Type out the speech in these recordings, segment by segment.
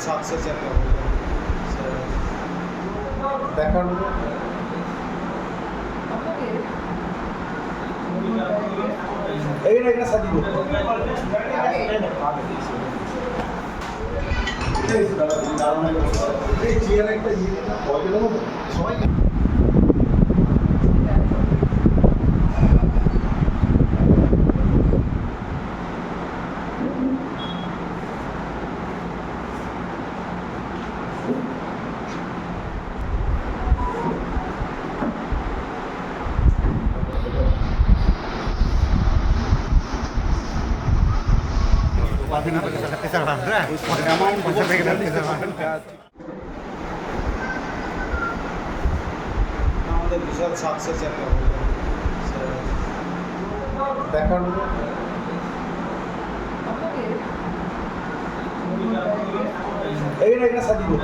Success একটা হলো দেখার মতো এইটা একটা সাজিয়ে এই চেয়ার একটা ইয়ে তো? সবাই আমাদের বিশাল সাকসেস একটা হলো দেখার মতো এইটা একটা সাজিয়ে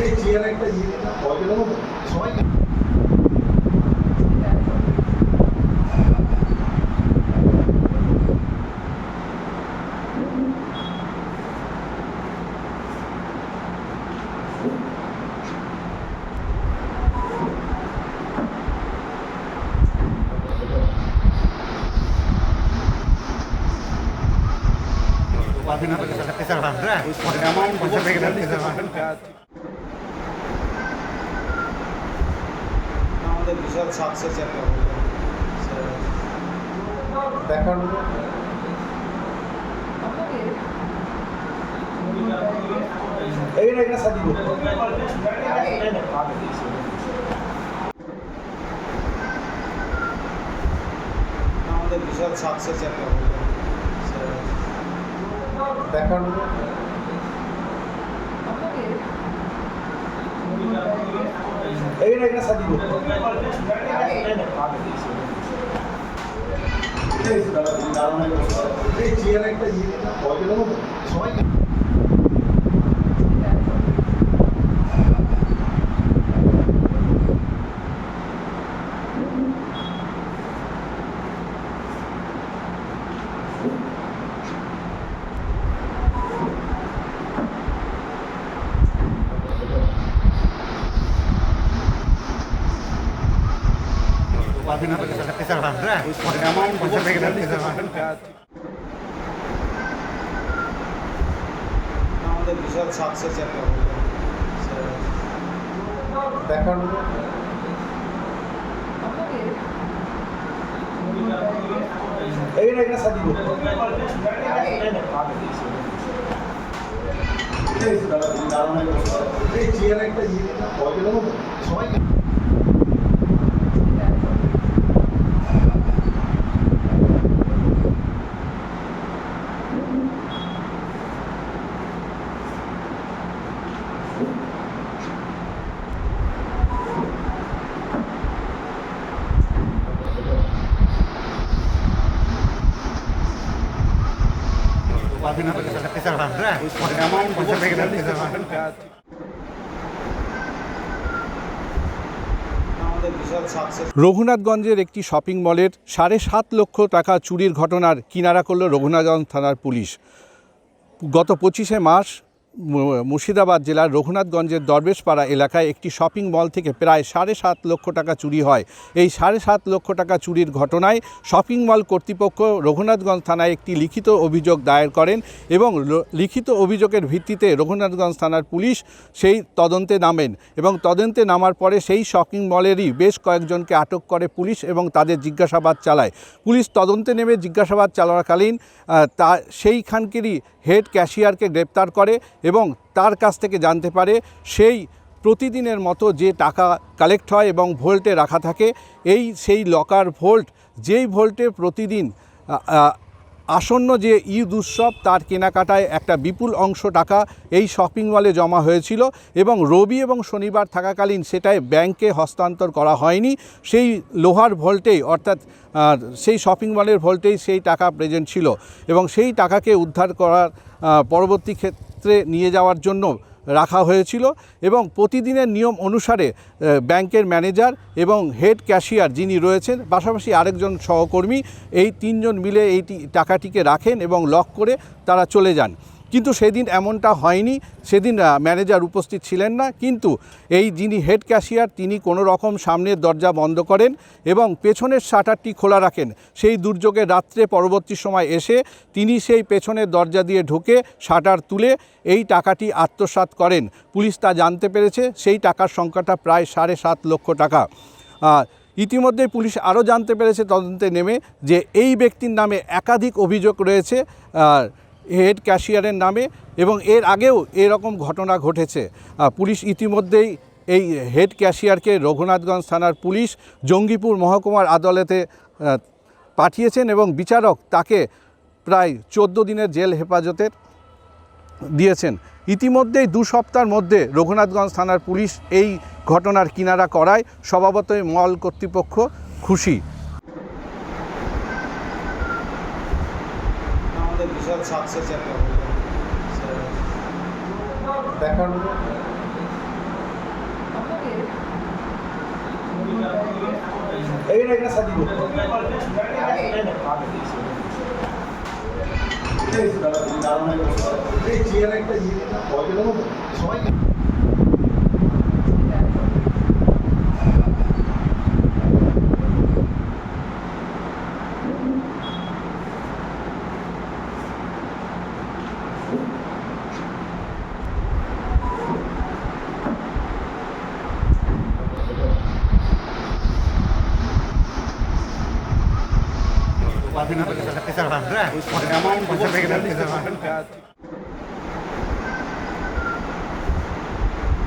এই চেয়ার একটা ইয়ে পয়সা দেবো তো? সবাই আমাদের বিশাল সাকসেস একটা হলো দেখার মতো এইটা একটা সাজিয়ে আমাদের বিশাল সাকসেস একটা হলো দেখার এইটা একটা সাজিয়ে চেয়ার একটা ইয়ে সবাই আমাদের বিশাল সাকসেস একটা হলো দেখার মতো এইটা একটা সাজিয়ে এই চেয়ার একটা ইয়ে পয়সা দেবো তো? সবাই রঘুনাথগঞ্জের একটি শপিং মলের সাড়ে সাত লক্ষ টাকা চুরির ঘটনার কিনারা করল রঘুনাথগঞ্জ থানার পুলিশ। গত পঁচিশে মার্চ মুর্শিদাবাদ জেলার রঘুনাথগঞ্জের দরবেশপাড়া এলাকায় একটি শপিং মল থেকে প্রায় সাড়ে সাত লক্ষ টাকা চুরি হয়। এই সাড়ে সাত লক্ষ টাকা চুরির ঘটনায় শপিং মল কর্তৃপক্ষ রঘুনাথগঞ্জ থানায় একটি লিখিত অভিযোগ দায়ের করেন এবং লিখিত অভিযোগের ভিত্তিতে রঘুনাথগঞ্জ থানার পুলিশ সেই তদন্তে নামেন এবং তদন্তে নামার পরে সেই শপিং মলেরই বেশ কয়েকজনকে আটক করে পুলিশ এবং তাদের জিজ্ঞাসাবাদ চালায়। পুলিশ তদন্তে নেমে জিজ্ঞাসাবাদ চালাকালীন তা, সেইখানকেরই হেড ক্যাশিয়ারকে গ্রেপ্তার করে এবং তার কাছ থেকে জানতে পারে সেই প্রতিদিনের মতো যে টাকা কালেক্ট হয় এবং ভোল্টে রাখা থাকে, এই সেই লকার ভোল্ট, যেই ভোল্টে প্রতিদিন আসন্ন যে ঈদ উৎসব, তার কেনাকাটায় একটা বিপুল অংশ টাকা এই শপিং মলে জমা হয়েছিল এবং রবি এবং শনিবার থাকাকালীন সেটাই ব্যাংকে হস্তান্তর করা হয়নি। সেই লোহার ভোল্টেই, অর্থাৎ সেই শপিং মলের ভোল্টেই সেই টাকা প্রেজেন্ট ছিল এবং সেই টাকাকে উদ্ধার করার পরবর্তী ক্ষেত্রে নিয়ে যাওয়ার জন্য রাখা হয়েছিল এবং প্রতিদিনের নিয়ম অনুসারে ব্যাংকের ম্যানেজার এবং হেড ক্যাশিয়ার যিনি রয়েছেন, পাশাপাশি আরেকজন সহকর্মী, এই তিনজন মিলে এই টাকাটিকে রাখেন এবং লক করে তারা চলে যান। কিন্তু সেদিন এমনটা হয়নি। সেদিন ম্যানেজার উপস্থিত ছিলেন না, কিন্তু এই যিনি হেড ক্যাশিয়ার, তিনি কোনো রকম সামনের দরজা বন্ধ করেন এবং পেছনের শাটারটি খোলা রাখেন। সেই দুর্যোগে রাত্রে পরবর্তী সময় এসে তিনি সেই পেছনের দরজা দিয়ে ঢুকে শাটার তুলে এই টাকাটি আত্মসাৎ করেন। পুলিশ তা জানতে পেরেছে, সেই টাকার সংখ্যাটা প্রায় সাড়ে সাত লক্ষ টাকা। ইতিমধ্যে পুলিশ আরও জানতে পেরেছে তদন্তে নেমে যে এই ব্যক্তির নামে একাধিক অভিযোগ রয়েছে। হেড ক্যাশিয়ারের নামে এবং এর আগেও এরকম ঘটনা ঘটেছে। পুলিশ ইতিমধ্যেই এই হেড ক্যাশিয়ারকে রঘুনাথগঞ্জ থানার পুলিশ জঙ্গিপুর মহকুমার আদালতে পাঠিয়েছেন এবং বিচারক তাকে প্রায় চোদ্দ দিনের জেল হেফাজতের দিয়েছেন। ইতিমধ্যেই দু সপ্তাহের মধ্যে রঘুনাথগঞ্জ থানার পুলিশ এই ঘটনার কিনারা করায়, স্বভাবতই মল কর্তৃপক্ষ খুশি। সাকসেস হলো। দেখার মতো এইটা এটা দিতে এই ইয়ে পয়সা দেবো তো? সবাই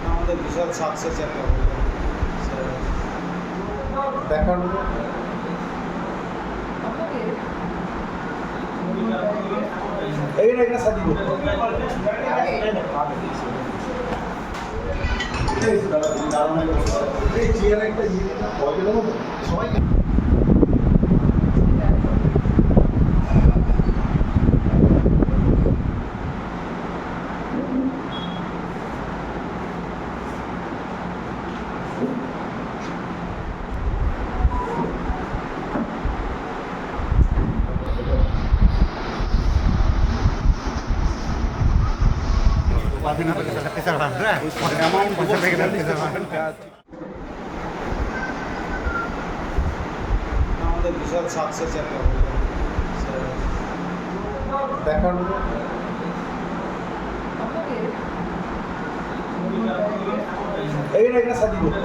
আমাদের বিশাল সাকসেস একটা হলো। দেখার মতো এইটা এটা সাজিয়ে দিতে এই চেয়ার একটা ইয়ে পয়সা দেবো তো? সবাই আমাদের বিশাল সাকসেস একটা হলো। দেখার মতো এইটা এটা সাজিয়ে দিতে